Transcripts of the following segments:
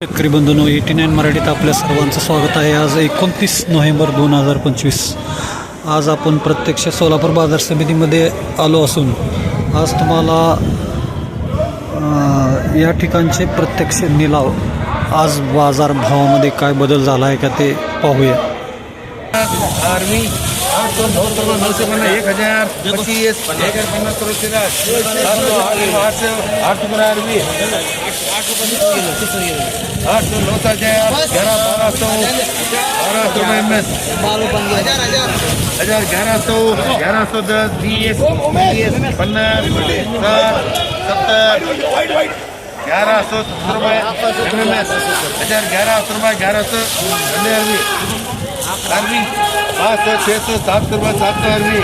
शेतकरी बंधूंनो eighty nine मराठीत आपल्या सर्वांचं स्वागत आहे. आज एकोणतीस नोव्हेंबर दोन हजार पंचवीस. आज आपण प्रत्यक्ष सोलापूर बाजार समितीमध्ये आलो असून आज तुम्हाला या ठिकाणचे प्रत्यक्ष निलाव आज बाजार भावामध्ये काय बदल झाला आहे का ते पाहूया. आर्मी आठ सौ नौ सौ नौ सौ पन्ना एक हजार पच्चीस एक हजार पन्नास करोड़ तेरह सात सौ आठ सौ आठ सौ आठ सौ पन्ना आर्मी आठ सौ नौ सौ हजार ग्यारह बारह सौ बारह सौ में एम एस हजार ग्यारह सौ ग्यारह सौ दस बीस बीस पन्नास साठ सत्तर ग्यारह सौ सत्तर रुपये एम एस हजार ग्यारह सौ रुपये ग्यारह सौ अरबी अरबी पाँच सौ छः सौ सात सौ रुपये सात सौ अरबी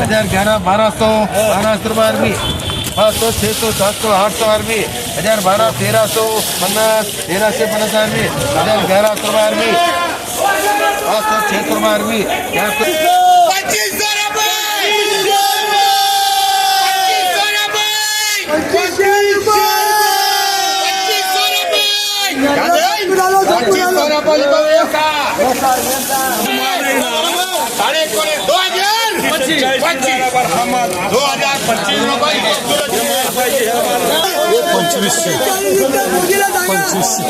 हजार ग्यारह बारह सौ बारह सौ रुपये पाँच सौ छः सौ सात सौ आठ सौ अरबी हजार बारह तेरह सौ पन्नास तेरह से पन्नास अरबी हजार ग्यारह सौ रुपये। अरबी पाँच सौ छः सौ रुपये। सौ दो हज़ार पच्चीस। पच्चीस दो हज़ार पच्चीस रुपये पंचवीसशे पंचवीसशे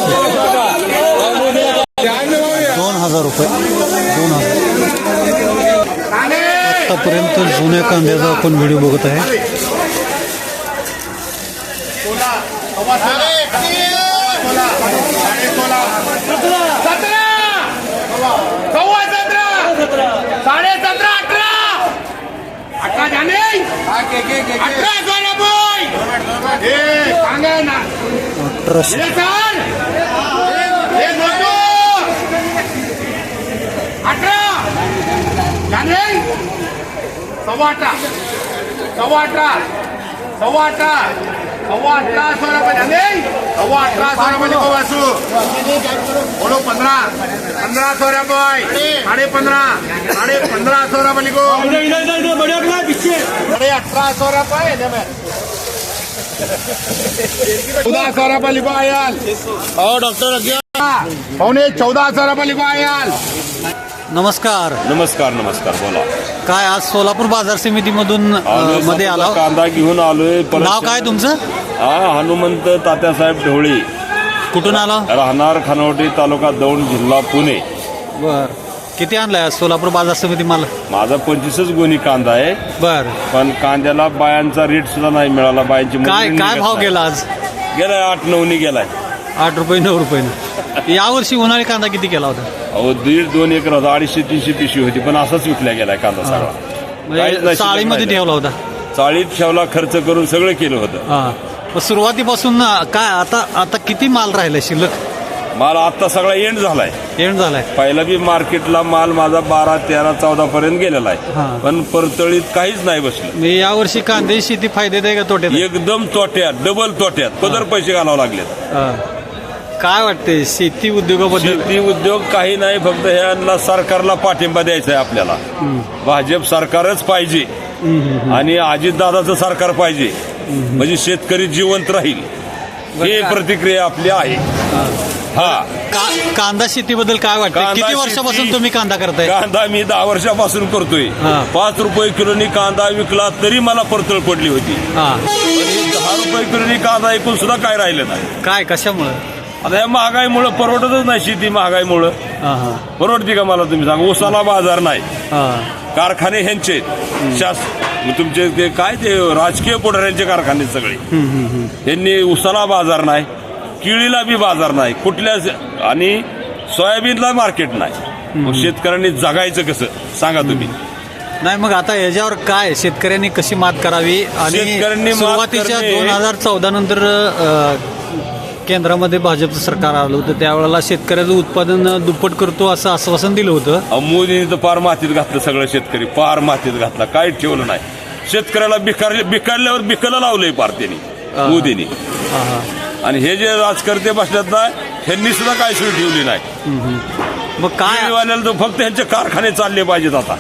दोन हज़ार रुपये। दोन हज़ार। आत्तापर्यंत जुन्या कांद्याचा आपण व्हिडिओ बघत आहे. अठराशे अठरा जाणे सव्वा अठरा सव्वा अठरा सव्वा अठरा सव्वा अठरा सौ रुपये सव्वा अठरा सौ रुपये वासू बोलो पंद्रह पंद्रह सौ रुपये साढ़े पंद्रह साढ़े पंद्रह सौ रुपये लिखो साढ़े अठारह चौदह सौ रुपये लिखो आयाल. और डॉक्टर पौने चौदह सौ रुपये लिखो आयाल. नमस्कार. नमस्कार नमस्कार बोला. काय आज सोलापूर बाजार समितीमधून आलोयमध्ये आला कांदा घेऊन आलोय परत- नाव काय तुमचं? हा हनुमंत तात्यासाहेब ढवळी कुठून आला? राहणार खानवटी तालुका दौंड जिल्हा पुणे. बर. किती आणलाय? आज सोलापूर बाजार समिती मला? माझा पंचवीसच गोणी कांदा आहे. बर. पण कांद्याला बायांचा रेट सुद्धा नाही मिळाला. बायांची काय मजुरी काय भाव नाही. गेला आज? गेलाय आठ नऊनी गेलाय. आठ रुपये नऊ रुपये. यावर्षी उन्हाळी कांदा किती केला होता? अहो दीड दोन एकर होता. अडीचशे तीनशे पिशवी होती. पण असाच विकल्या गेलाय कांदा सगळा. काहीच म्हणजे नाही, चाळीमध्ये राहिलं. ठेवला होता. चाळीत ठेवला खर्च करून सगळं केलं होतं. हा. मग सुरुवातीपासून ना काय आता आता किती माल राहिलाय शिल्लक? मला आता सगळा एंड झालाय. एंड झालाय. पहिला बी मार्केटला माल माझा बारा तेरा चौदा पर्यंत गेलेला. आहे. पण परतळीत काहीच नाही बसलं. म्हणजे यावर्षी कांदे शेती फायद्यात आहे का तोट्यात? एकदम तोट्यात डबल तोट्यात. पदर पैसे घालावे लागलेत. काय वाटते शेती उद्योगाबद्दल? शेती उद्योग काही नाही फक्त ह्यांना सरकारला पाठिंबा द्यायचा आहे आपल्याला. भाजप सरकारच पाहिजे. आणि अजितदादाचं सरकार पाहिजे. म्हणजे शेतकरी जिवंत राहील. ही प्रतिक्रिया आपली आहे. हा. का- कांदा शेतीबद्दल काय वाटतं कांदा किती वर्षापासून शेती- तुम्ही कांदा करताय? कांदा मी दहा वर्षापासून करतोय. हा. पाच रुपये किलोनी कांदा विकला तरी मला परतळ पडली होती. हा. पण हे दहा रुपये किलोनी कांदा ऐकून सुद्धा काय राहिलं नाही. काय कशामुळं? आता या महागाईमुळं परवडतच नाही शेती महागाईमुळं. हा हा. परवडते का मला तुम्ही सांगा? उसाला बाजार नाही. हा. कारखाने ह्यांचे. शास मग तुमचे ते काय ते राजकीय पुढाऱ्यांचे कारखाने सगळे. यांनी उसाला बाजार नाही. केळीला बी बाजार नाही कुठल्या आणि सोयाबीनला मार्केट नाही. मग शेतकऱ्यांनी जगायचं कसं? सांगा तुम्ही. नाही मग आता याच्यावर काय? शेतकऱ्यांनी कशी मात करावी? आणि शेतकऱ्यांनी सुरुवातीच्या दोन हजार चौदा नंतर केंद्रामध्ये भाजपचं सरकार आलं होतं. त्यावेळेला शेतकऱ्याचं उत्पादन दुप्पट करतो असं आश्वासन दिलं होतं. मोदीने तर पार मातीत घातलं सगळं शेतकरी. पार मातीत घातला. काय ठेवलं नाही. शेतकऱ्याला बिकार बिकारल्यावर बिकायला लावलंय पार त्यांनी. मोदींनी. हा हा आणि हे जे राजकर्ते बसल्यात ना त्यांनी सुद्धा काय सोय ठेवली नाही. मग काय केळीवाल्याला तर फक्त ह्यांचे कारखाने चालले पाहिजेत आता.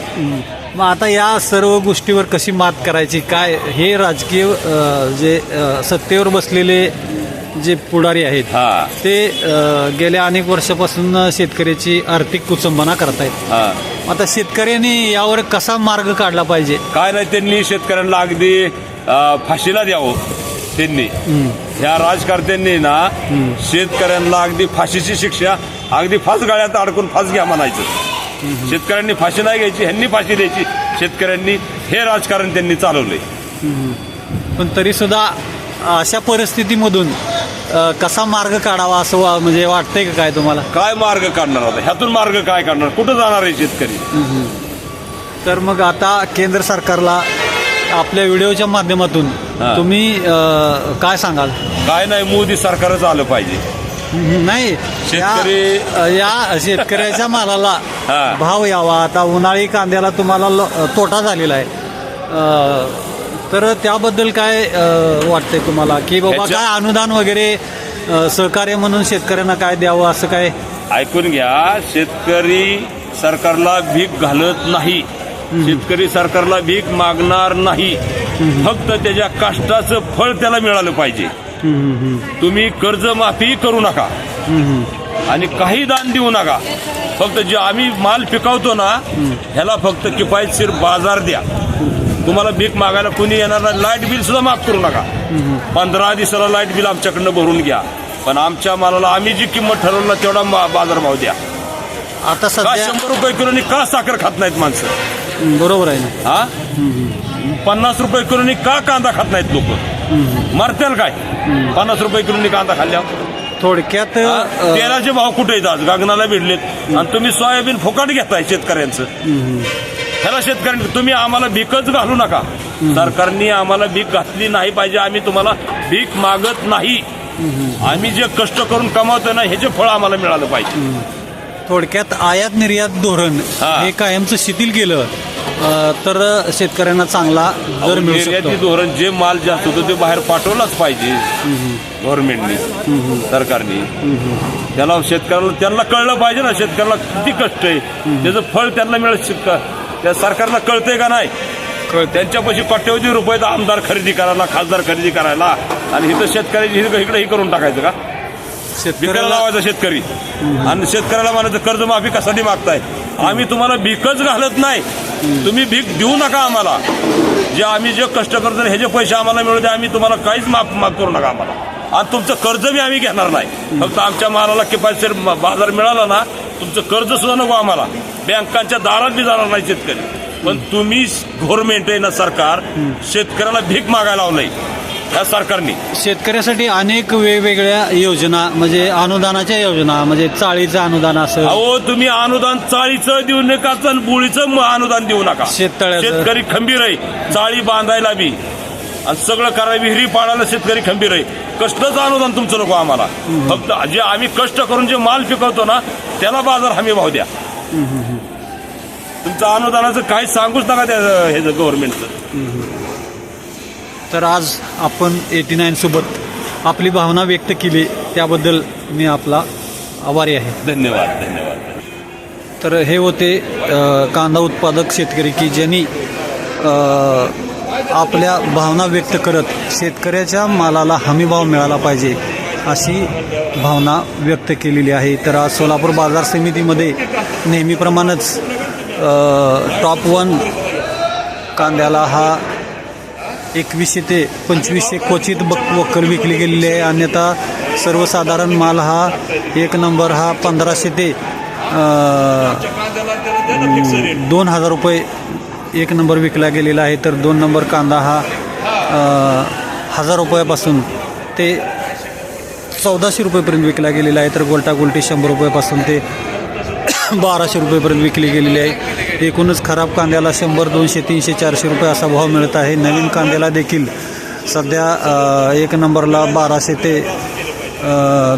मग आता या सर्व गोष्टीवर कशी मात करायची? काय हे राजकीय जे सत्तेवर बसलेले जे पुढारी आहेत हा. ते गेल्या अनेक वर्षापासून शेतकऱ्याची आर्थिक कुचंबना करतायत. हा. आता शेतकऱ्यांनी यावर कसा मार्ग काढला पाहिजे? काय नाही त्यांनी शेतकऱ्यांना अगदी फाशीला द्यावं. त्यांनी ह्या राजकारत्यांनी ना शेतकऱ्यांना अगदी फाशीची शिक्षा अगदी फास गाड्यात अडकून फास घ्या म्हणायचं. शेतकऱ्यांनी फाशी नाही घ्यायची ह्यांनी फाशी द्यायची. शेतकऱ्यांनी हे राजकारण त्यांनी चालवलंय. पण तरी सुद्धा अशा परिस्थितीमधून कसा मार्ग काढावा असं म्हणजे वाटतंय का काय तुम्हाला? काय मार्ग काढणार आता? ह्यातून मार्ग काय काढणार? कुठं जाणार आहे शेतकरी? तर मग आता केंद्र सरकारला आपल्या व्हिडिओच्या माध्यमातून हा. तुम्ही अ, काय सांगाल? काय नाही मोदी सरकारच आलं पाहिजे. नाही शेतकरी- या- या शेतकऱ्याच्या मालाला हा. भाव यावा. आता उन्हाळी कांद्याला तुम्हाला ल- तोटा झालेला आहे. अ, तर त्याबद्दल काय अ, वाटतंय तुम्हाला? की बाबा ह्याच्या- काय अनुदान वगैरे अ, सहकार्य म्हणून शेतकऱ्यांना काय द्यावं असं काय? ऐकून घ्या शेतकरी सरकारला भीक घालत नाही. शेतकरी सरकारला भीक मागणार नाही. फक्त त्याच्या कष्टाचं फळ त्याला मिळालं पाहिजे. तुम्ही कर्जमाफी करू नका. आणि काही दान देऊ नका. फक्त जे आम्ही माल पिकवतो ना ह्याला फक्त किफायतशीर बाजार द्या. तुम्हाला भीक मागायला कोणी येणार नाही लाइट बिल सुद्धा माफ करू नका. पंधरा दिवसाला लाइट बिल आमच्याकडनं भरून घ्या. पण आमच्या मालाला आम्ही जी किंमत ठरवलं तेवढा बाजारभाव द्या. आता शंभर रुपये किलोनी का साखर खात नाहीत माणसं? बरोबर आहे ना. हा? पन्नास रुपये किलोनी का कांदा खात नाहीत लोक? मरत्याल काय? पन्नास रुपये किलोनी कांदा खाल्ल्यावर थोडक्यात? अ, तेलाचे भाव कुठे आहेत आज? गगनाला भिडलेत. आणि तुम्ही सोयाबीन फुकट घेताय शेतकऱ्यांचं. ह्याला शेतकऱ्यांनी तुम्ही आम्हाला भीकच घालू नका. सरकारने आम्हाला भीक घातली नाही पाहिजे. आम्ही तुम्हाला भीक मागत नाही. आम्ही जे कष्ट करून कमावतो ना ह्याचे फळ आम्हाला मिळालं पाहिजे. थोडक्यात आयात निर्यात धोरण हा. हे कायमचं शिथिल केलं. तर शेतकऱ्यांना चांगला दर मिळू निर्याती शकतो. धोरण जे माल जास्त होतो ते बाहेर पाठवलाच पाहिजे. गव्हर्नमेंटने सरकारने. त्याला शेतकऱ्याला त्यांना कळलं पाहिजे ना शेतकऱ्याला किती कष्ट आहे. त्याचं फळ त्यांना मिळत शिक- त्या सरकारला कळतंय का नाही? त्यांच्यापाशी कोट्यवधी रुपये तर आमदार खरेदी करायला खासदार खरेदी करायला. आणि इथं शेतकऱ्याची इकडे इकडे हे करून टाकायचं का? शेतकऱ्याला लावायचा शेतकरी. आणि शेतकऱ्याला म्हणायचं कर्जमाफी कशासाठी मागताय? आम्ही तुम्हाला भीकच घालत नाही. तुम्ही भीक देऊ नका आम्हाला. जे आम्ही जे कष्ट करतो ह्याचे पैसे आम्हाला मिळू दे आम्ही तुम्हाला काहीच माफ माफ करू नका आम्हाला. आणि तुमचं कर्ज बी आम्ही घेणार नाही. फक्त आमच्या मालाला किफायतशीर बाजार मिळाला ना तुमचं कर्ज सुद्धा नको आम्हाला. बँकांच्या दारात बी जाणार नाही शेतकरी. पण तुम्ही गव्हर्नमेंट आहे ना सरकार शेतकऱ्याला भीक मागायला लावलंय. या सरकारने. शेतकऱ्यासाठी अनेक वेगवेगळ्या योजना म्हणजे अनुदानाच्या योजना म्हणजे चाळीचं अनुदान असं. अहो तुम्ही अनुदान चाळीचं देऊ नका बुळीचं म- अनुदान देऊ नका. शेततळ्याचं. शेतकरी खंबीर आहे चाळी बांधायला बी. आणि सगळं करायला विहिरी पाडायला शेतकरी खंबीर आहे. कष्टच अनुदान तुमचं नको आम्हाला. फक्त जे आम्ही कष्ट करून जे माल पिकवतो ना त्याला बाजार हमी भाव द्या. तुमचं अनुदानाचं काही सांगूच नका त्या ह्याचं गव्हर्नमेंटचं तर आज आपण एटी नाईन सोबत आपली भावना व्यक्त केली. त्याबद्दल मी आपला आभारी आहे. धन्यवाद धन्यवाद. तर हे होते कांदा उत्पादक शेतकरी की ज्यांनी आपल्या भावना व्यक्त करत शेतकऱ्याच्या मालाला हमीभाव मिळाला पाहिजे अशी भावना व्यक्त केलेली आहे. तर आज सोलापूर बाजार समितीमध्ये नेहमीप्रमाणेच टॉप वन कांद्याला हा एकवीसशे ते पंचवीसशे क्वचित बक वक्कल विकली गेलेली आहे. अन्यथा सर्वसाधारण माल हा एक नंबर हा पंधराशे ते दोन हजार रुपये एक नंबर विकला गेलेला आहे. तर दोन नंबर कांदा हा हजार रुपयापासून ते चौदाशे रुपयेपर्यंत विकला गेलेला आहे. तर गोलटा गोलटी शंभर रुपयापासून ते बाराशे रुपयेपर्यंत विकली गेलेली आहे. एकूणच खराब कांद्याला शंभर दोनशे तीनशे चारशे रुपये असा भाव मिळत आहे. नवीन कांद्याला देखील सध्या एक नंबरला बाराशे ते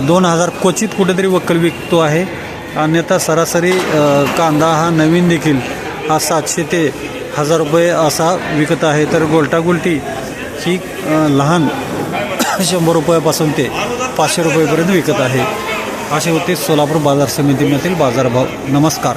दोन हजार क्वचित कुठेतरी वक्कल विकतो आहे. अन्यथा सरासरी कांदा हा नवीन देखील हा सातशे ते हजार रुपये असा विकत आहे. तर गोलटागुलटी ही लहान शंभर रुपयापासून ते पाचशे रुपयेपर्यंत विकत आहे. असे होते सोलापूर बाजार समितीमधील बाजारभाव. नमस्कार.